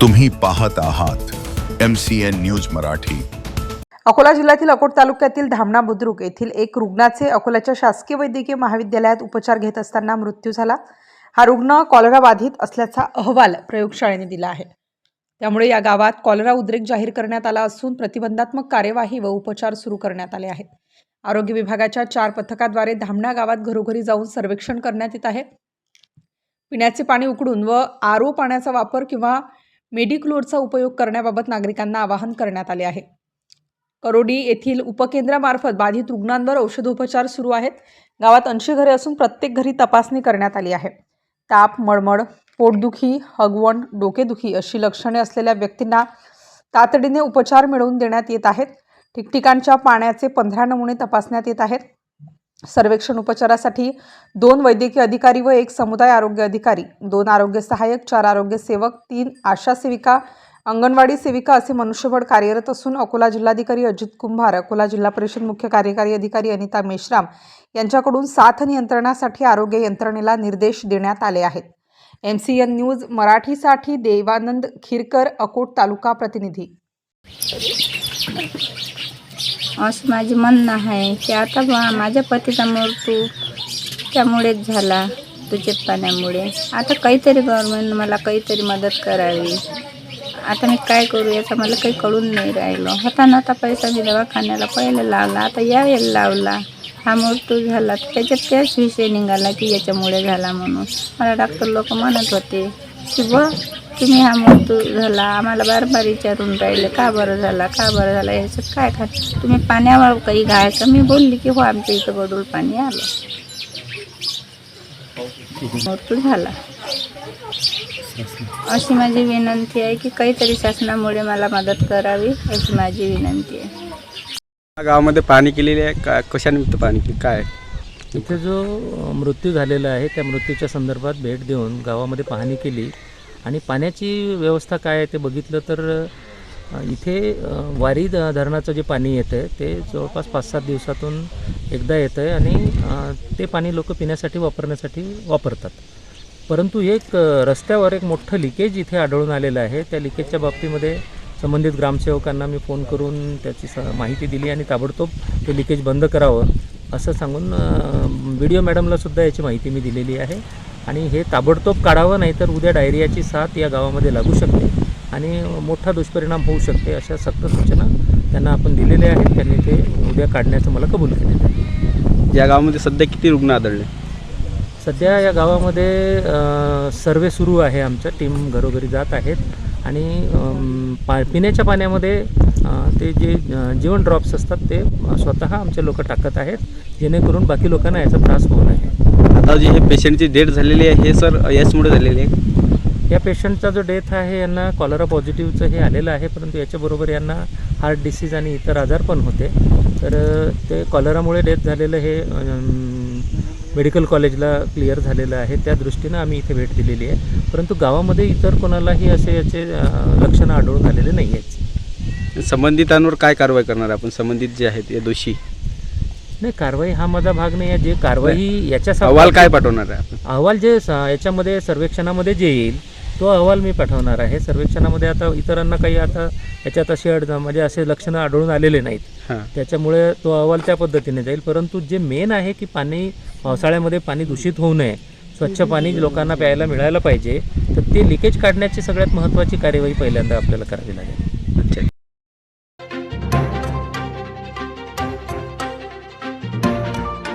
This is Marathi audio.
तुम्ही पाहत आहात M C N news Marathi. Akola जिल्ह्यातील अकोट तालुक्यातील धामणा बुद्रुक येथील एक रुग्णाचे अकोल्याच्या शासकीय वैद्यकीय महाविद्यालयात उपचार घेत असताना मृत्यू झाला. हा रुग्ण कॉलरा बाधित असल्याचा अहवाल प्रयोगशाळेने दिला आहे. त्यामुळे या गावात कॉलरा उद्रेक जाहीर करण्यात आला असून प्रतिबंधात्मक कार्यवाही व उपचार सुरू करण्यात आले आहेत. आरोग्य विभागाच्या चार पथकाद्वारे धामणा गावात घरोघरी जाऊन सर्वेक्षण करण्यात येत आहे. पिण्याचे पाणी उकडून व आरो पाण्याचा वापर किंवा मेडिक्लोरचा उपयोग करण्याबाबत नागरिकांना आवाहन करण्यात आले आहे. करोडी येथील उपकेंद्रामार्फत बाधित रुग्णांवर औषधोपचार सुरू आहेत. गावात ऐंशी घरे असून प्रत्येक घरी तपासणी करण्यात आली आहे. ताप मळमळ पोटदुखी हगवण डोकेदुखी अशी लक्षणे असलेल्या व्यक्तींना तातडीने उपचार मिळवून देण्यात येत आहेत. ठिकठिकाणच्या पाण्याचे पंधरा नमुने तपासण्यात येत आहेत. सर्वेक्षण उपचारासाठी दोन वैद्यकीय अधिकारी व एक समुदाय आरोग्य अधिकारी दोन आरोग्य सहाय्यक चार आरोग्य सेवक तीन आशा सेविका अंगणवाडी सेविका असे मनुष्यबळ कार्यरत असून अकोला जिल्हाधिकारी अजित कुंभार अकोला जिल्हा परिषद मुख्य कार्यकारी अधिकारी अनिता मेश्राम यांच्याकडून साथ नियंत्रणासाठी आरोग्य यंत्रणेला निर्देश देण्यात आले आहेत. एम सी एन न्यूज मराठीसाठी देवानंद खिरकर अकोट तालुका प्रतिनिधी. असं माझे म्हणणं आहे की आता बा माझ्या पतीचा मृत्यू त्यामुळेच झाला दूषित पाण्यामुळे. आता काहीतरी गव्हर्मेंट मला काहीतरी मदत करावी. आता मी काय करू याचं मला काही कळून नाही राहिलं. होता नव्हता पैसा मी दवाखान्याला पहिले लावला आता यावेळेला लावला. हा मृत्यू झाला तर त्याच्यात त्याच विषय निघाला की याच्यामुळे झाला म्हणून. मला डॉक्टर लोक म्हणत होते की ब तुम्ही हा मृत्यू झाला आम्हाला बार बार विचारून राहिले का बरं झाला का बरं झाला याच्यात काय खा तुम्ही पाण्यावर काही घायचं? मी बोलली की हो आमच्या इथं गडूळ पाणी आलं. मृत्यू झाला. अशी माझी विनंती आहे की काहीतरी शासनामुळे मला मदत करावी अशी माझी विनंती आहे. गावामध्ये पाणी केलेली आहे. का कशानिमित्त पाणी? केली काय? इथे जो मृत्यू झालेला आहे त्या मृत्यूच्या संदर्भात भेट देऊन गावामध्ये पाहणी केली. आणि पाण्याची व्यवस्था काय आहे ते बघितलं तर इथे वारी धरणाचं जे पाणी येतं आहे ते जवळपास पाच सात दिवसातून एकदा येतं आहे आणि ते पाणी लोक पिण्यासाठी वापरण्यासाठी वापरतात. परंतु एक रस्त्यावर एक मोठं लिकेज इथे आढळून आलेलं आहे. त्या लिकेजच्या बाबतीमध्ये संबंधित ग्रामसेवकांना मी फोन करून त्याची स माहिती दिली आणि ताबडतोब ते लिकेज बंद करावं असं सांगून व्हिडिओ मॅडमलासुद्धा याची माहिती मी दिलेली आहे. आणि हे ताबडतोब काढावं नाहीतर उद्या डायरियाची साथ या गावामध्ये लागू शकते आणि मोठा दुष्परिणाम होऊ शकते अशा सक्त सूचना त्यांना आपण दिलेल्या आहेत. त्यांनी ते उद्या काढण्याचं मला कबूल केलेलं आहे या गावामध्ये सध्या किती रुग्ण आढळले? सध्या या गावामध्ये सर्वे सुरू आहे आमचं. टीम घरोघरी जात आहेत. आणि पा पिण्याच्या पाण्यामध्ये ते जे जीवन ड्रॉप्स असतात ते स्वतः आमचे लोक टाकत आहेत. जेणेकरून बाकी लोकांना याचा त्रास होऊ नये. आता जे हे पेशंटची डेथ झालेली आहे हे सर याचमुळे झालेली आहे? या पेशंटचा जो डेथ आहे यांना कॉलरा पॉझिटिव्हचं हे आलेलं आहे परंतु याच्याबरोबर यांना हार्ट डिसीज आणि इतर आजार पण होते. तर ते कॉलरामुळे डेथ झालेलं हे मेडिकल कॉलेजला क्लिअर झालेलं आहे. त्या दृष्टीनं आम्ही इथे भेट दिलेली आहे. परंतु गावामध्ये इतर कोणालाही असे याचे लक्षणं आढळून आलेले नाही आहेत संबंधितांवर काय कारवाई करणार आपण? संबंधित जे आहेत हे दोषी? नाही कारवाई हा माझा भाग नाही आहे. जे कारवाई याच्या अहवाल काय पाठवणार आहे अहवाल जे याच्यामध्ये सर्वेक्षणामध्ये जे येईल तो अहवाल मी पाठवणार आहे. सर्वेक्षणामध्ये आता इतरांना काही आता याच्यात असे अड म्हणजे असे लक्षणं आढळून आलेले नाहीत. हां. त्याच्यामुळे तो अहवाल त्या पद्धतीने जाईल. परंतु जे मेन आहे की पाणी पावसाळ्यामध्ये पाणी दूषित होऊ नये स्वच्छ पाणी लोकांना प्यायला मिळायला पाहिजे तर ते लिकेज काढण्याची सगळ्यात महत्त्वाची कार्यवाही पहिल्यांदा आपल्याला करावी लागेल.